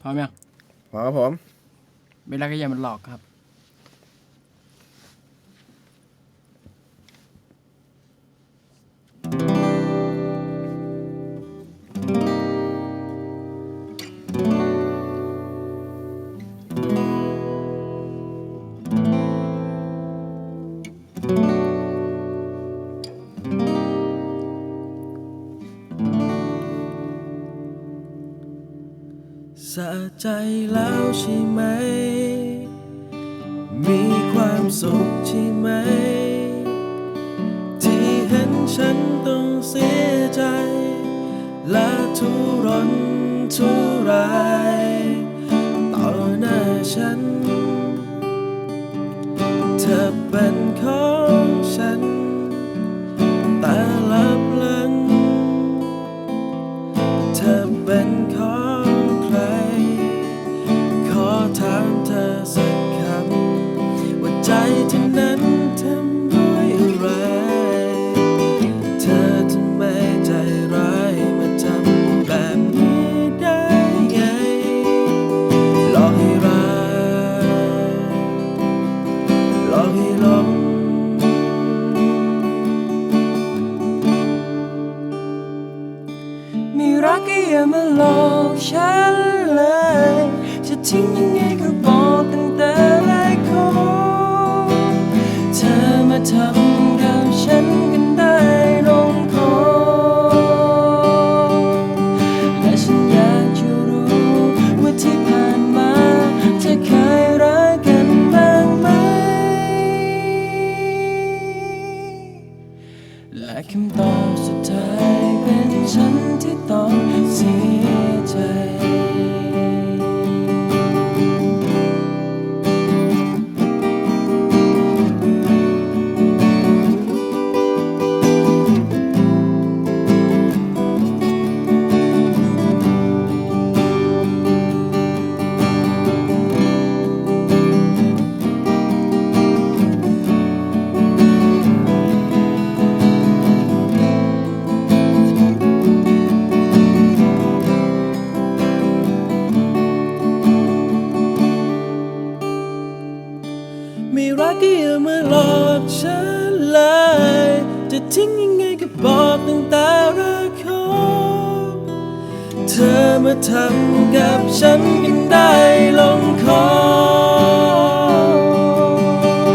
พร้อมยังพอครับผมเวลาก็อย่ามันหลอกครับ สะใจแล้วใช่ไหม มีความสุขใช่ไหม ที่เห็นฉันต้องเสียใจ และทุรนทุรายต่อหน้าฉัน เธอเป็นของฉัน แต่ลับลัง เธอเป็นของ จ ฉันเลย จะทิ้งยังไงก็บอกตั้งแต่แรกคบเธอมาทำกับฉันกันได้ลงคอ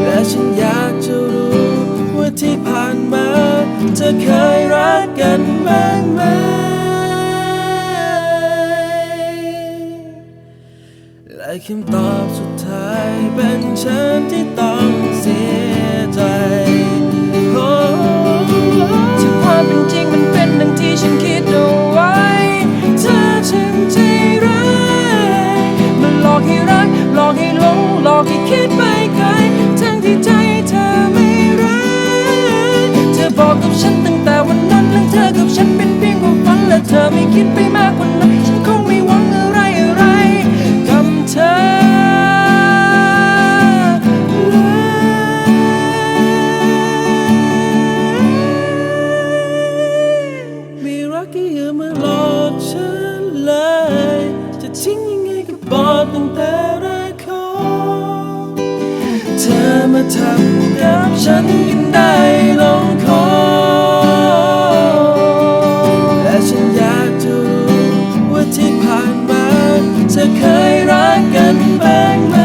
และฉันอยากจะรู้ว่าที่ผ่านมา เธอเคยรักกันบ้างไหมและคำตอบสุดายเป็นฉันที่ต้องเสียใจโอ้ที่ความเป็นจริงมันเป็นดังที่ฉันคิดเอาไว้เธอช่างใจร้ายมันหลอกให้รัก หลอกให้หลงหลอกให้คิดไปไกลทั้งที่ใจเธอไม่รักเธอบอกกับฉันตั้งแต่วันนั้นเรื่องเธอกับฉันเป็นเพียงความฝันและเธอไม่คิดไป บอกตั้งแต่แรกคบเธอมาทำกับฉันกันได้ลองคอและฉันอยากจะรู้ว่าที่ผ่านมาเธอเคยรักกันบ้างไหม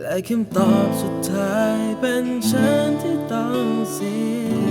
และคำตอบสุดท้ายเป็นฉันที่ต้องเสีย